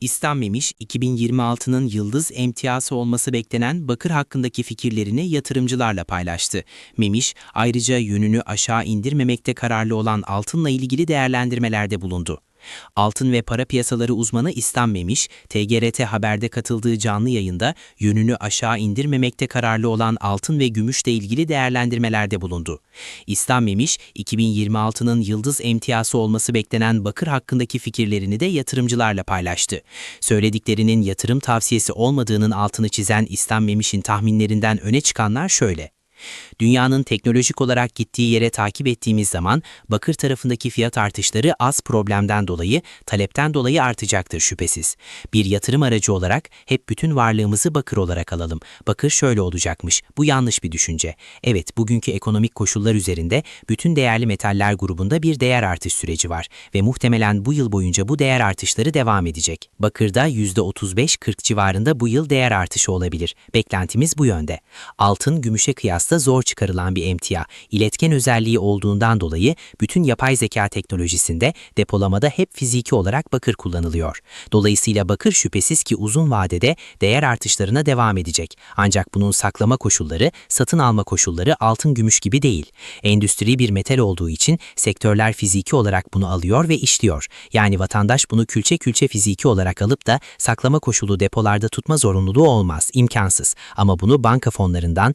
İslam Memiş, 2026'nın yıldız emtiası olması beklenen bakır hakkındaki fikirlerini yatırımcılarla paylaştı. Memiş, ayrıca yönünü aşağı indirmemekte kararlı olan altınla ilgili değerlendirmelerde bulundu. Altın ve para piyasaları uzmanı İslam Memiş, TGRT Haber'de katıldığı canlı yayında yönünü aşağı indirmemekte kararlı olan altın ve gümüşle ilgili değerlendirmelerde bulundu. İslam Memiş, 2026'nın yıldız emtiyası olması beklenen bakır hakkındaki fikirlerini de yatırımcılarla paylaştı. Söylediklerinin yatırım tavsiyesi olmadığının altını çizen İslam Memiş'in tahminlerinden öne çıkanlar şöyle. Dünyanın teknolojik olarak gittiği yere takip ettiğimiz zaman bakır tarafındaki fiyat artışları az problemden dolayı, talepten dolayı artacaktır şüphesiz. Bir yatırım aracı olarak hep bütün varlığımızı bakır olarak alalım. Bakır şöyle olacakmış. Bu yanlış bir düşünce. Evet, bugünkü ekonomik koşullar üzerinde bütün değerli metaller grubunda bir değer artış süreci var ve muhtemelen bu yıl boyunca bu değer artışları devam edecek. Bakırda %35-40 civarında bu yıl değer artışı olabilir. Beklentimiz bu yönde. Altın, gümüşe kıyasla zor çıkarılan bir emtia, iletken özelliği olduğundan dolayı bütün yapay zeka teknolojisinde depolamada hep fiziki olarak bakır kullanılıyor. Dolayısıyla bakır şüphesiz ki uzun vadede değer artışlarına devam edecek. Ancak bunun saklama koşulları, satın alma koşulları altın gümüş gibi değil. Endüstri bir metal olduğu için sektörler fiziki olarak bunu alıyor ve işliyor. Yani vatandaş bunu külçe külçe fiziki olarak alıp da saklama koşulu depolarda tutma zorunluluğu olmaz, imkansız. Ama bunu banka fonlarından,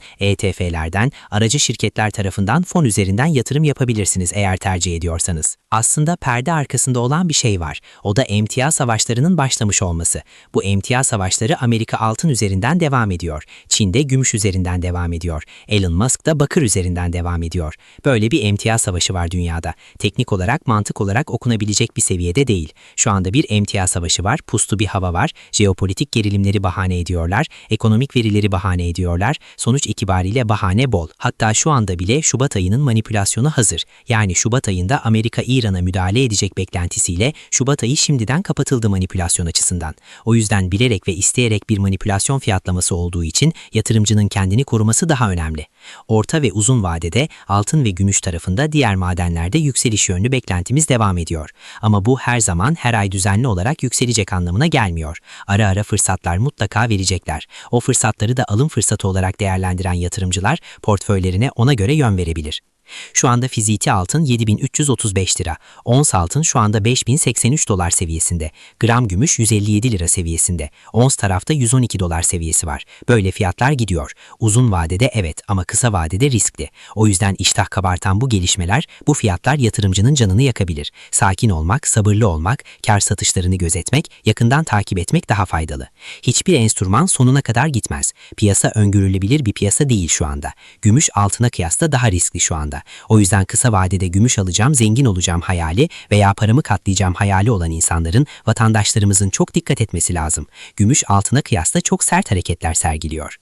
ETF'lerden, aracı şirketler tarafından fon üzerinden yatırım yapabilirsiniz eğer tercih ediyorsanız. Aslında perde arkasında olan bir şey var. O da emtia savaşlarının başlamış olması. Bu emtia savaşları Amerika altın üzerinden devam ediyor. Çin'de gümüş üzerinden devam ediyor. Elon Musk da bakır üzerinden devam ediyor. Böyle bir emtia savaşı var dünyada. Teknik olarak, mantık olarak okunabilecek bir seviyede değil. Şu anda bir emtia savaşı var, puslu bir hava var, jeopolitik gerilimleri bahane ediyorlar, ekonomik verileri bahane ediyorlar, sonuç itibariyle bahane bol. Hatta şu anda bile Şubat ayının manipülasyonu hazır. Yani Şubat ayında Amerika İran'a müdahale edecek beklentisiyle Şubat ayı şimdiden kapatıldı manipülasyon açısından. O yüzden bilerek ve isteyerek bir manipülasyon fiyatlaması olduğu için yatırımcının kendini koruması daha önemli. Orta ve uzun vadede altın ve gümüş tarafında diğer madenlerde yükseliş yönlü beklentimiz devam ediyor. Ama bu her zaman her ay düzenli olarak yükselecek anlamına gelmiyor. Ara ara fırsatlar mutlaka verecekler. O fırsatları da alım fırsatı olarak değerlendiren yatırımcılar portföylerine ona göre yön verebilir. Şu anda fiziki altın 7335 lira, ons altın şu anda 5083 dolar seviyesinde, gram gümüş 157 lira seviyesinde, ons tarafta 112 dolar seviyesi var. Böyle fiyatlar gidiyor. Uzun vadede evet ama kısa vadede riskli. O yüzden iştah kabartan bu gelişmeler, bu fiyatlar yatırımcının canını yakabilir. Sakin olmak, sabırlı olmak, kar satışlarını gözetmek, yakından takip etmek daha faydalı. Hiçbir enstrüman sonuna kadar gitmez. Piyasa öngörülebilir bir piyasa değil şu anda. Gümüş altına kıyasla daha riskli şu anda. O yüzden kısa vadede gümüş alacağım, zengin olacağım hayali veya paramı katlayacağım hayali olan insanların, vatandaşlarımızın çok dikkat etmesi lazım. Gümüş altına kıyasla çok sert hareketler sergiliyor.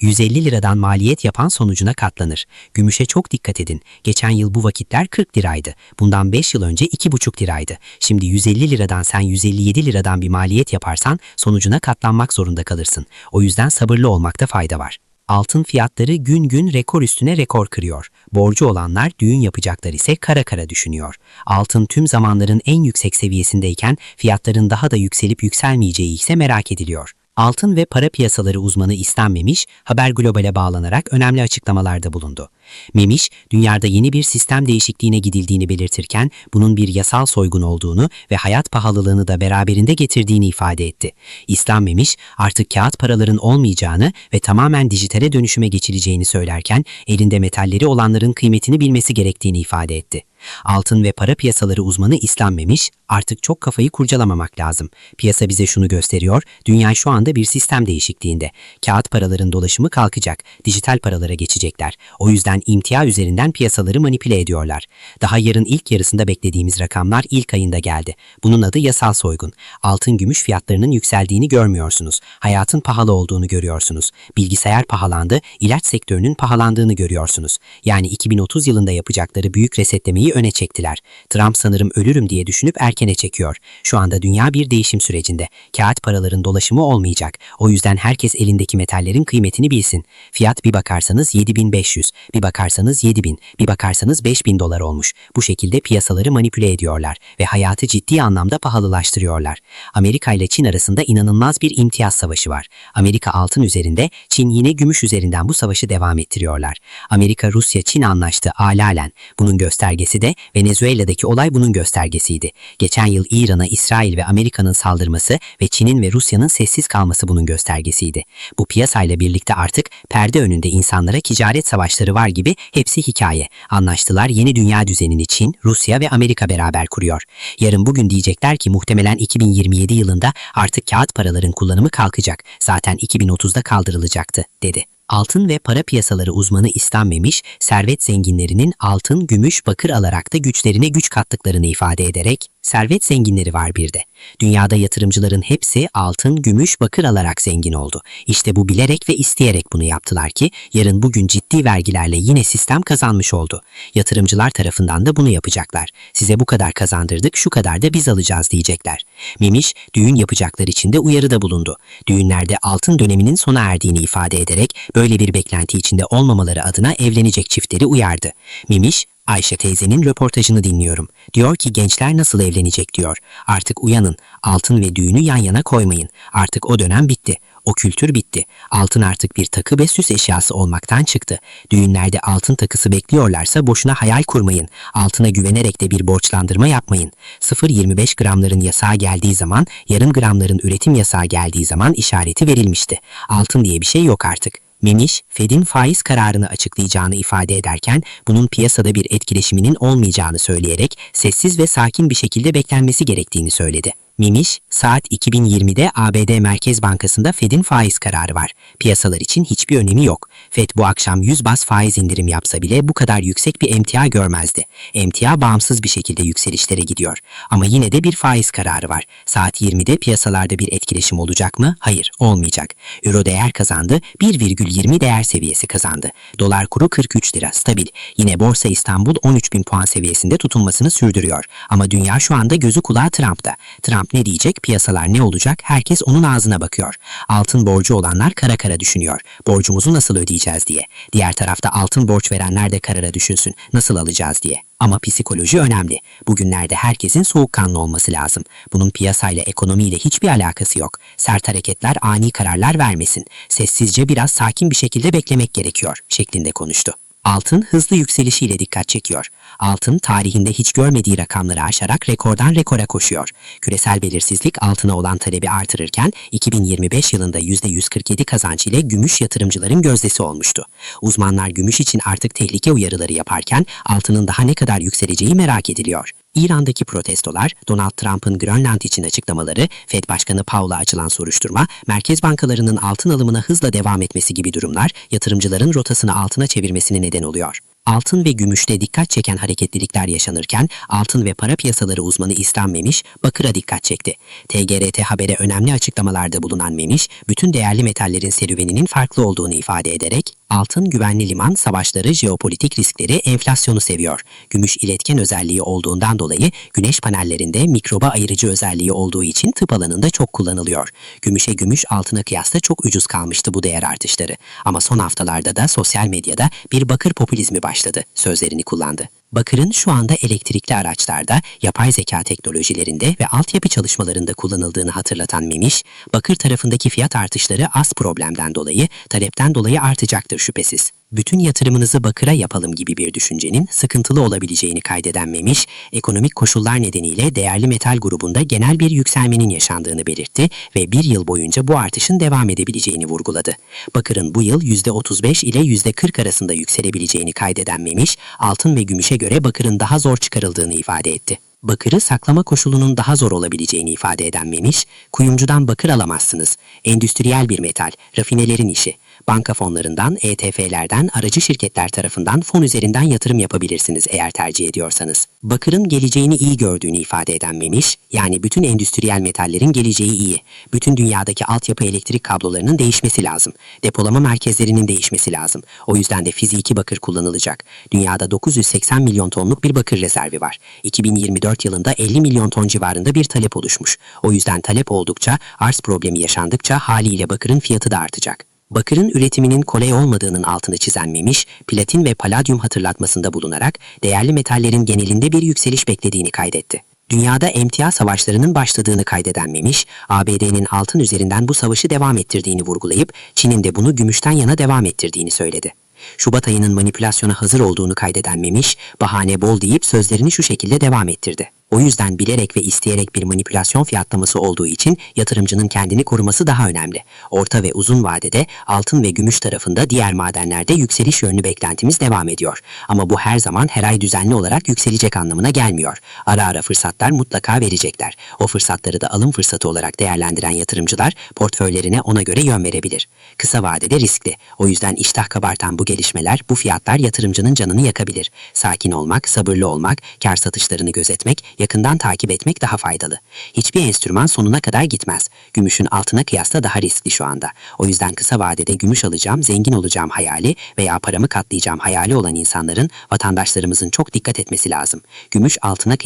150 liradan maliyet yapan sonucuna katlanır. Gümüşe çok dikkat edin. Geçen yıl bu vakitler 40 liraydı. Bundan 5 yıl önce 2,5 liraydı. Şimdi 150 liradan sen 157 liradan bir maliyet yaparsan sonucuna katlanmak zorunda kalırsın. O yüzden sabırlı olmakta fayda var. Altın fiyatları gün gün rekor üstüne rekor kırıyor. Borcu olanlar düğün yapacaklar ise kara kara düşünüyor. Altın tüm zamanların en yüksek seviyesindeyken fiyatların daha da yükselip yükselmeyeceği ise merak ediliyor. Altın ve para piyasaları uzmanı İslam Memiş, Haber Global'e bağlanarak önemli açıklamalarda bulundu. Memiş, dünyada yeni bir sistem değişikliğine gidildiğini belirtirken bunun bir yasal soygun olduğunu ve hayat pahalılığını da beraberinde getirdiğini ifade etti. İslam Memiş, artık kağıt paraların olmayacağını ve tamamen dijitale dönüşüme geçileceğini söylerken elinde metalleri olanların kıymetini bilmesi gerektiğini ifade etti. Altın ve para piyasaları uzmanı İslam Memiş, artık çok kafayı kurcalamamak lazım. Piyasa bize şunu gösteriyor, dünya şu anda bir sistem değişikliğinde. Kağıt paraların dolaşımı kalkacak, dijital paralara geçecekler. O yüzden imtia üzerinden piyasaları manipüle ediyorlar. Daha yarın ilk yarısında beklediğimiz rakamlar ilk ayında geldi. Bunun adı yasal soygun. Altın gümüş fiyatlarının yükseldiğini görmüyorsunuz. Hayatın pahalı olduğunu görüyorsunuz. Bilgisayar pahalandı, ilaç sektörünün pahalandığını görüyorsunuz. Yani 2030 yılında yapacakları büyük resetlemeyi öne çektiler. Trump sanırım ölürüm diye düşünüp erkene çekiyor. Şu anda dünya bir değişim sürecinde. Kağıt paraların dolaşımı olmayacak. O yüzden herkes elindeki metallerin kıymetini bilsin. Fiyat bir bakarsanız 7500, bir bakarsanız 7000, bir bakarsanız 5000 dolar olmuş. Bu şekilde piyasaları manipüle ediyorlar ve hayatı ciddi anlamda pahalılaştırıyorlar. Amerika ile Çin arasında inanılmaz bir imtiyaz savaşı var. Amerika altın üzerinde, Çin yine gümüş üzerinden bu savaşı devam ettiriyorlar. Amerika, Rusya, Çin anlaştı alalen. Bunun göstergesi de Venezuela'daki olay bunun göstergesiydi. Geçen yıl İran'a İsrail ve Amerika'nın saldırması ve Çin'in ve Rusya'nın sessiz kalması bunun göstergesiydi. Bu piyasayla birlikte artık perde önünde insanlara ticaret savaşları var gibi hepsi hikaye. Anlaştılar yeni dünya düzenini Çin, Rusya ve Amerika beraber kuruyor. Yarın bugün diyecekler ki muhtemelen 2027 yılında artık kağıt paraların kullanımı kalkacak. Zaten 2030'da kaldırılacaktı, dedi. Altın ve para piyasaları uzmanı istenmemiş, servet zenginlerinin altın, gümüş, bakır alarak da güçlerine güç kattıklarını ifade ederek, servet zenginleri var bir de. Dünyada yatırımcıların hepsi altın, gümüş, bakır alarak zengin oldu. İşte bu bilerek ve isteyerek bunu yaptılar ki yarın bugün ciddi vergilerle yine sistem kazanmış oldu. Yatırımcılar tarafından da bunu yapacaklar. Size bu kadar kazandırdık, şu kadar da biz alacağız diyecekler. Memiş, düğün yapacaklar için de uyarıda bulundu. Düğünlerde altın döneminin sona erdiğini ifade ederek böyle bir beklenti içinde olmamaları adına evlenecek çiftleri uyardı. Memiş, Ayşe teyzenin röportajını dinliyorum. Diyor ki gençler nasıl evlenecek diyor. Artık uyanın. Altın ve düğünü yan yana koymayın. Artık o dönem bitti. O kültür bitti. Altın artık bir takı ve süs eşyası olmaktan çıktı. Düğünlerde altın takısı bekliyorlarsa boşuna hayal kurmayın. Altına güvenerek de bir borçlandırma yapmayın. 0.25 gramların yasağı geldiği zaman, yarım gramların üretim yasağı geldiği zaman işareti verilmişti. Altın diye bir şey yok artık. Memiş, Fed'in faiz kararını açıklayacağını ifade ederken bunun piyasada bir etkileşiminin olmayacağını söyleyerek sessiz ve sakin bir şekilde beklenmesi gerektiğini söyledi. Memiş, saat 2020'de ABD Merkez Bankası'nda Fed'in faiz kararı var. Piyasalar için hiçbir önemi yok. Fed bu akşam 100 bas faiz indirim yapsa bile bu kadar yüksek bir emtia görmezdi. Emtia bağımsız bir şekilde yükselişlere gidiyor. Ama yine de bir faiz kararı var. Saat 20'de piyasalarda bir etkileşim olacak mı? Hayır, olmayacak. Euro değer kazandı, 1,20 değer seviyesi kazandı. Dolar kuru 43 lira, stabil. Yine Borsa İstanbul 13 bin puan seviyesinde tutunmasını sürdürüyor. Ama dünya şu anda gözü kulağı Trump'ta. Trump ne diyecek, piyasalar ne olacak, herkes onun ağzına bakıyor. Altın borcu olanlar kara kara düşünüyor. Borcumuzu nasıl ödeyeceğiz diye. Diğer tarafta altın borç verenler de karara düşünsün. Nasıl alacağız diye. Ama psikoloji önemli. Bugünlerde herkesin soğukkanlı olması lazım. Bunun piyasayla, ekonomiyle hiçbir alakası yok. Sert hareketler, ani kararlar vermesin. Sessizce biraz sakin bir şekilde beklemek gerekiyor şeklinde konuştu. Altın hızlı yükselişiyle dikkat çekiyor. Altın tarihinde hiç görmediği rakamları aşarak rekordan rekora koşuyor. Küresel belirsizlik altına olan talebi artırırken 2025 yılında %147 kazanç ile gümüş yatırımcıların gözdesi olmuştu. Uzmanlar gümüş için artık tehlike uyarıları yaparken altının daha ne kadar yükseleceği merak ediliyor. İran'daki protestolar, Donald Trump'ın Grönland için açıklamaları, Fed Başkanı Powell'a açılan soruşturma, merkez bankalarının altın alımına hızla devam etmesi gibi durumlar yatırımcıların rotasını altına çevirmesine neden oluyor. Altın ve gümüşte dikkat çeken hareketlilikler yaşanırken altın ve para piyasaları uzmanı İslam Memiş bakıra dikkat çekti. TGRT Haber'e önemli açıklamalarda bulunan Memiş, bütün değerli metallerin serüveninin farklı olduğunu ifade ederek altın güvenli liman, savaşları, jeopolitik riskleri, enflasyonu seviyor. Gümüş iletken özelliği olduğundan dolayı güneş panellerinde mikroba ayırıcı özelliği olduğu için tıp alanında çok kullanılıyor. Gümüşe gümüş altına kıyasla çok ucuz kalmıştı bu değer artışları. Ama son haftalarda da sosyal medyada bir bakır popülizmi başladı sözlerini kullandı. Bakırın şu anda elektrikli araçlarda, yapay zeka teknolojilerinde ve altyapı çalışmalarında kullanıldığını hatırlatan Memiş, bakır tarafındaki fiyat artışları az problemden dolayı, talepten dolayı artacaktır şüphesiz. Bütün yatırımınızı bakıra yapalım gibi bir düşüncenin sıkıntılı olabileceğini kaydeden Memiş, ekonomik koşullar nedeniyle değerli metal grubunda genel bir yükselmenin yaşandığını belirtti ve bir yıl boyunca bu artışın devam edebileceğini vurguladı. Bakırın bu yıl %35 ile %40 arasında yükselebileceğini kaydeden Memiş, altın ve gümüşe göre bakırın daha zor çıkarıldığını ifade etti. Bakırı saklama koşulunun daha zor olabileceğini ifade eden Memiş, kuyumcudan bakır alamazsınız. Endüstriyel bir metal, rafinelerin işi. Banka fonlarından, ETF'lerden, aracı şirketler tarafından fon üzerinden yatırım yapabilirsiniz eğer tercih ediyorsanız. Bakırın geleceğini iyi gördüğünü ifade eden Memiş, yani bütün endüstriyel metallerin geleceği iyi. Bütün dünyadaki altyapı elektrik kablolarının değişmesi lazım. Depolama merkezlerinin değişmesi lazım. O yüzden de fiziki bakır kullanılacak. Dünyada 980 milyon tonluk bir bakır rezervi var. 2024 yılında 50 milyon ton civarında bir talep oluşmuş. O yüzden talep oldukça, arz problemi yaşandıkça haliyle bakırın fiyatı da artacak. Bakırın üretiminin kolay olmadığının altını çizen Memiş, platin ve paladyum hatırlatmasında bulunarak değerli metallerin genelinde bir yükseliş beklediğini kaydetti. Dünyada emtia savaşlarının başladığını kaydeden Memiş, ABD'nin altın üzerinden bu savaşı devam ettirdiğini vurgulayıp Çin'in de bunu gümüşten yana devam ettirdiğini söyledi. Şubat ayının manipülasyona hazır olduğunu kaydeden Memiş, bahane bol deyip sözlerini şu şekilde devam ettirdi. O yüzden bilerek ve isteyerek bir manipülasyon fiyatlaması olduğu için yatırımcının kendini koruması daha önemli. Orta ve uzun vadede altın ve gümüş tarafında diğer madenlerde yükseliş yönlü beklentimiz devam ediyor. Ama bu her zaman her ay düzenli olarak yükselecek anlamına gelmiyor. Ara ara fırsatlar mutlaka verecekler. O fırsatları da alım fırsatı olarak değerlendiren yatırımcılar portföylerine ona göre yön verebilir. Kısa vadede riskli. O yüzden iştah kabartan bu gelişmeler, bu fiyatlar yatırımcının canını yakabilir. Sakin olmak, sabırlı olmak, kar satışlarını gözetmek, yakından takip etmek daha faydalı. Hiçbir enstrüman sonuna kadar gitmez. Gümüşün altına kıyasla daha riskli şu anda. O yüzden kısa vadede gümüş alacağım, zengin olacağım hayali veya paramı katlayacağım hayali olan insanların, vatandaşlarımızın çok dikkat etmesi lazım. Gümüş altına